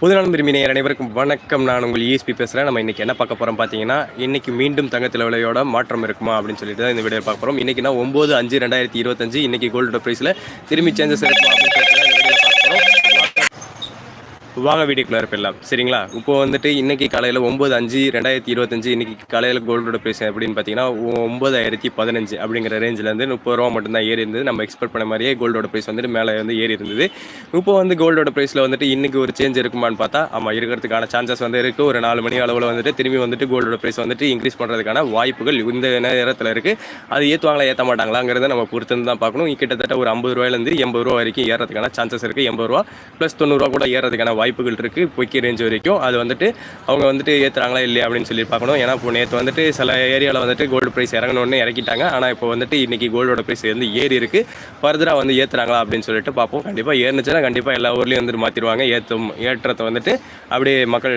புதுநாள் விரும்பினர் அனைவருக்கும் வணக்கம். நான் உங்கள் இஎஸ்பி பேசுகிறேன் நம்ம இன்றைக்கி என்ன பார்க்க போகிறோம் பார்த்தீங்கன்னா இன்றைக்கி மீண்டும் தங்கத்தில் விலையோட மாற்றம் இருக்குமா அப்படின்னு சொல்லிட்டு தான் இந்த வீடியோ பார்க்க போகிறோம் இன்றைக்கினா ஒம்பது அஞ்சு ரெண்டாயிரத்தி இருபத்தஞ்சு. இன்றைக்கி கோல்டோட ப்ரைஸில் திரும்பி சேஞ்சஸ் இருக்குமா அப்படின்னு சொல்லிட்டு தான் இந்த வீடியோ பார்க்க போகிறோம் வாங்க வீடியோக்குள்ள இருப்பிடலாம் சரிங்களா? இப்போ வந்துட்டு இன்னைக்கு காலையில் ஒம்பது அஞ்சு ரெண்டாயிரத்தி இருபத்தஞ்சு இன்னைக்கு காலையில் கோல்டோட ப்ரைஸ் எப்படின்னு பார்த்தீங்கன்னா ஒம்பதாயிரத்தி பதினஞ்சு அப்படிங்கிற ரேஞ்சிலேருந்து முப்பது ரூபா மட்டும்தான் ஏறி இருந்தது. நம்ம எக்ஸ்பெக்ட் பண்ண மாதிரியே கோல்டோட ப்ரைஸ் வந்துட்டு மேலே வந்து ஏறி இருந்தது. இப்போ வந்து கோல்டோட ப்ரைஸில் வந்துட்டு இன்னைக்கு ஒரு சேஞ்ச் இருக்குமான்னு பார்த்தா ஆமாம் இருக்கிறதுக்கான சான்சஸ் வந்து இருக்குது ஒரு நாலு மணி அளவில் வந்துட்டு திரும்பி வந்துட்டு கோல்டோட ப்ரைஸ் வந்துட்டு இன்க்ரீஸ் பண்ணுறதுக்கான வாய்ப்புகள் இந்த நேரத்தில் இருக்குது அது ஏற்றுவாங்களா ஏற்ற மாட்டாங்களாங்கிறத நம்ம பொறுத்து தான் பார்க்கணும். கிட்டத்தட்ட ஒரு ஐம்பது ரூபாயிலேருந்து எண்பது ரூபா வரைக்கும் ஏறதுக்கான சான்சஸ் இருக்குது எண்பது ரூபா ப்ளஸ் தொண்ணூறுரூவா கூட ஏறதுக்கான வாய்ப்புகள் இருக்குது பொக்கி ரேஞ்ச் வரைக்கும். அது வந்துட்டு அவங்க வந்துட்டு ஏற்றுறாங்களா இல்லையா அப்படின்னு சொல்லி பார்க்கணும். ஏன்னா இப்போ நேற்று வந்துட்டு சில ஏரியாவில் வந்துட்டு கோல்டு ப்ரைஸ் இறங்கணுன்னு இறக்கிட்டாங்க. ஆனால் இப்போ வந்துட்டு இன்றைக்கி கோல்டோட ப்ரைஸ் வந்து ஏறி இருக்குது ஃபர்தராக வந்து ஏற்றுறாங்களா அப்படின்னு சொல்லிட்டு பார்ப்போம். கண்டிப்பாக ஏறுனுச்சுன்னா கண்டிப்பாக எல்லா ஊர்லேயும் வந்துட்டு மாற்றிடுவாங்க ஏற்றும் ஏற்றத்தை வந்துட்டு அப்படியே மக்கள்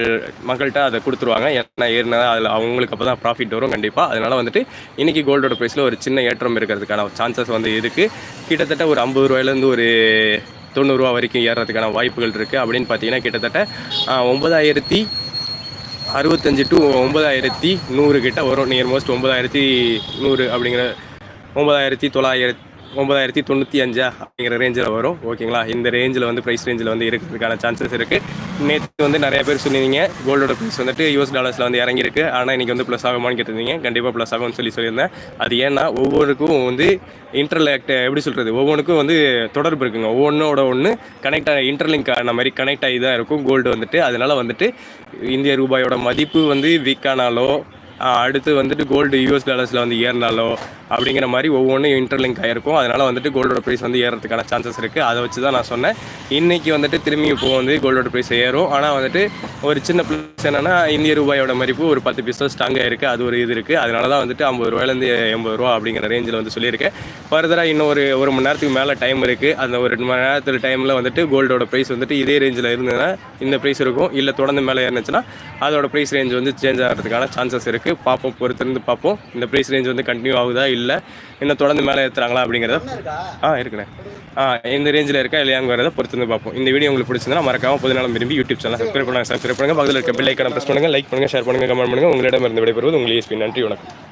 மக்கள்கிட்ட அதை கொடுத்துருவாங்க. ஏன்னா ஏறினா அதில் அவங்களுக்கு அப்போ தான் ப்ராஃபிட் வரும் கண்டிப்பாக அதனால் வந்துட்டு இன்றைக்கி கோல்டோட ப்ரைஸில் ஒரு சின்ன ஏற்றம் இருக்கிறதுக்கான சான்சஸ் வந்து இருக்குது கிட்டத்தட்ட ஒரு ஐம்பது ரூபாயிலேருந்து ஒரு தொண்ணூறுரூவா வரைக்கும் ஏறுறதுக்கான வாய்ப்புகள் இருக்குது அப்படின்னு பார்த்தீங்கன்னா கிட்டத்தட்ட ஒன்பதாயிரத்தி அறுபத்தஞ்சு டு ஒன்பதாயிரத்தி நூறு கிட்ட வரும். நியர் மோஸ்ட் நூறு அப்படிங்கிற ஒம்பதாயிரத்தி தொள்ளாயிரத்தி ஒன்பதாயிரத்தி தொண்ணூற்றி அஞ்சா அப்படிங்கிற ரேஞ்சில் வரும். ஓகேங்களா இந்த ரேஞ்சில் வந்து ப்ரைஸ் ரேஞ்சில் வந்து இருக்கிறதுக்கான சான்சஸ் இருக்குது நேற்று வந்து நிறைய பேர் சொன்னீங்க. கோல்டோட ப்ரைஸ் வந்துட்டு யூஎஸ் டாலர்ஸில் வந்து இறங்கியிருக்கு. ஆனால் இன்றைக்கி வந்து ப்ளஸ் ஆகுமான்னு கேட்டிருந்தீங்க. கண்டிப்பாக ப்ளஸ் ஆகும்னு சொல்லி சொல்லியிருந்தேன். அது ஏன்னா ஒவ்வொருக்கும் வந்து இன்டர்லேக்ட் எப்படி சொல்கிறது ஒவ்வொன்றுக்கும் வந்து தொடர்பு இருக்குங்க. ஒவ்வொன்றோட ஒன்று கனெக்ட் ஆக இன்டர்லிங்க் ஆன மாதிரி கனெக்ட் ஆகி தான் இருக்கும். கோல்டு வந்துட்டு அதனால் வந்துட்டு இந்திய ரூபாயோட மதிப்பு வந்து வீக்கானாலோ அடுத்து வந்துட்டு கோல்டு யூஎஸ் டாலர்ஸில் வந்து ஏறினாலோ அப்படிங்கிற மாதிரி ஒவ்வொன்றும் இன்டர்லிங்க் ஆகிருக்கும் அதனால் வந்துட்டு கோல்டோட ப்ரைஸ் வந்து ஏறதுக்கான சான்சஸ் இருக்குது அதை வச்சு தான் நான் சொன்னேன். இன்றைக்கி வந்துட்டு திரும்பி இப்போ வந்து கோல்டோட ப்ரைஸ் ஏறும். ஆனால் வந்துட்டு ஒரு சின்ன ப்ளஸ் என்னென்னா இந்திய ரூபாயோட மதிப்பு ஒரு பத்து பீஸோ ஸ்ட்ராங்காக இருக்குது அது ஒரு இது இருக்குது அதனால தான் வந்துட்டு ஐம்பது ரூபாயிலேருந்து எண்பது ரூபா அப்படிங்கிற ரேஞ்சில் வந்து சொல்லியிருக்கேன். ஃபர்தராக இன்னும் ஒரு ஒரு மணி நேரத்துக்கு மேலே டைம் இருக்குது அந்த ஒரு ரெண்டு மணி நேரத்தில் டைமில் வந்துட்டு கோல்டோட ப்ரைஸ் வந்துட்டு இதே ரேஞ்சில் இருந்ததுன்னா இந்த ப்ரைஸ் இருக்கும். இல்லை தொடர்ந்து மேலே ஏறினுச்சுன்னா அதோட ப்ரைஸ் ரேஞ்ச் வந்து சேஞ்ச் ஆகிறதுக்கான சான்சஸ் இருக்குது பார்ப்போம் பொறுத்திருந்து பார்ப்போம். இந்த ப்ரைஸ் ரேஞ்ச் வந்து கண்டினியூ ஆகுதா இல்லை இன்னும் தொடர்ந்து மேலே ஏற்றுறாங்களா அப்படிங்கிறத ஆ இருக்குண்ணே. ஆ இந்த ரேஞ்சில் இருக்கா இல்லையாங்கிறத பொறுத்திருந்து பார்ப்போம். இந்த வீடியோ உங்களுக்கு பிடிச்சிருந்தா மறக்காம பொது நலம் விரும்பி யூடியூப் சேனல் சப்ஸ்கிரைப் பண்ணுங்க. சப்ஸ்கிரைப் பண்ணுங்க. பக்கத்தில் இருக்க பெல் ஐக்கான ப்ரெஸ் பண்ணுங்க லைக் பண்ணுங்க ஷேர் பண்ணுங்க கமெண்ட் பண்ணுங்க. உங்களிடம் இருந்து விடைபெறுவது உங்கள் ESP நன்றி வணக்கம்.